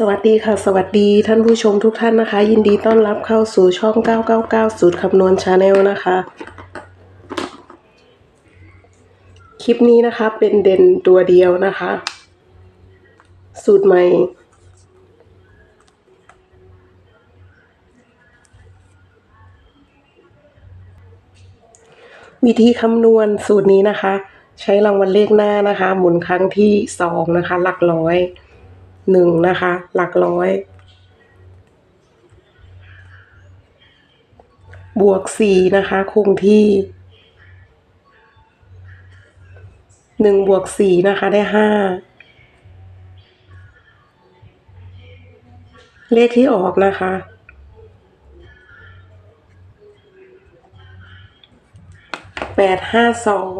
สวัสดีค่ะ สวัสดีท่านผู้ชมทุกท่านนะคะ ยินดีต้อนรับเข้าสู่ช่อง 999 สูตรคำนวณชาแนลนะคะ คลิปนี้นะคะเป็นเด่นตัวเดียวนะคะ สูตรใหม่ วิธีคำนวณสูตรนี้นะคะ ใช้รางวัลเลขหน้านะคะ หมุนครั้งที่สองนะคะ หลักร้อย หนึ่งนะคะ หลักร้อย บวกสี่นะคะคงที่หนึ่งบวกสี่นะคะได้ห้าเลขที่ออกนะคะแปดห้าสอง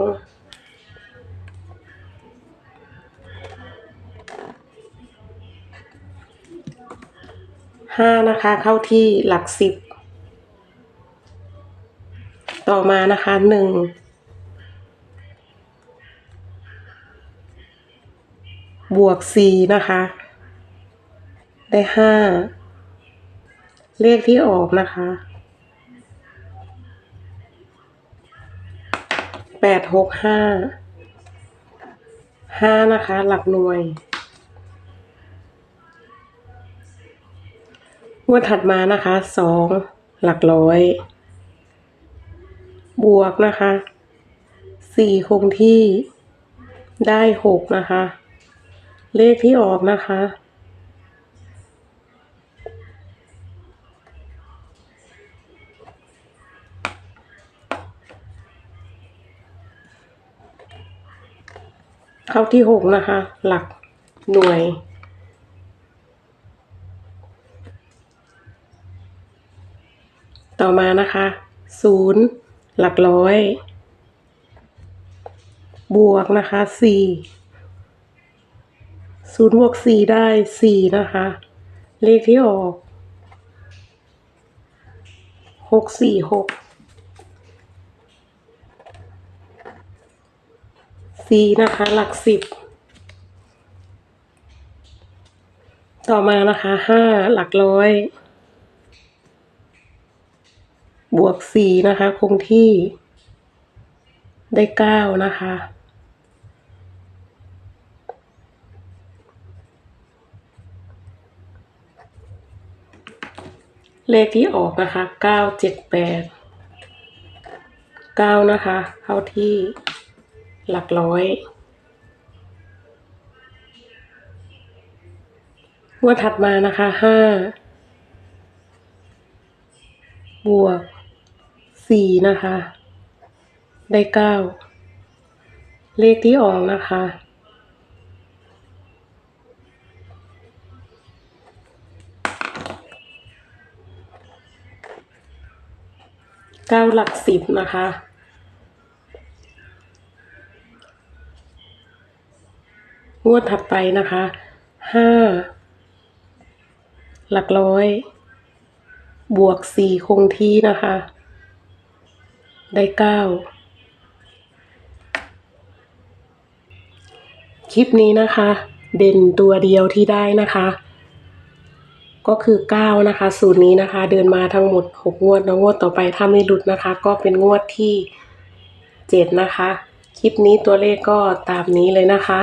ห้านะคะ เข้าที่หลักสิบ ต่อมานะคะหนึ่งบวกสี่นะคะ ได้ห้าเลขที่ออกนะคะแปดหกห้าห้านะคะ หลักหน่วย งวดถัดมานะคะสองหลักร้อย บวกนะคะสี่คงที่ได้หกนะคะ เลขที่ออกนะคะเข้าที่หกนะคะ หลักหน่วย ต่อมานะคะศูนย์หลักร้อย บวกนะคะสี่ศูนย์บวกสี่ได้สี่นะคะ เลขที่ออกหกสี่หกสี่นะคะ หลักสิบต่อมานะคะห้าหลักร้อย บวกสี่นะคะ คงที่ได้เก้านะคะ เลขที่ออกนะคะเก้าเจ็ดแปดเก้านะคะ เข้าที่หลักร้อยงวดถัดมานะคะห้าบวก สี่นะคะ ได้เก้าเลขที่ออกนะคะเก้าหลักสิบนะคะงวดถัดไปนะคะห้าหลักร้อย บวกสี่คงที่นะคะ ได้เก้าคลิปนี้นะคะ เด่นตัวเดียวที่ได้นะคะ ก็คือเก้านะคะ สูตรนี้นะคะ เดินมาทั้งหมดหกงวดแล้วงวดต่อไปถ้าไม่หลุดนะคะ ก็เป็นงวดที่เจ็ดนะคะ คลิปนี้ตัวเลขก็ตามนี้เลยนะคะ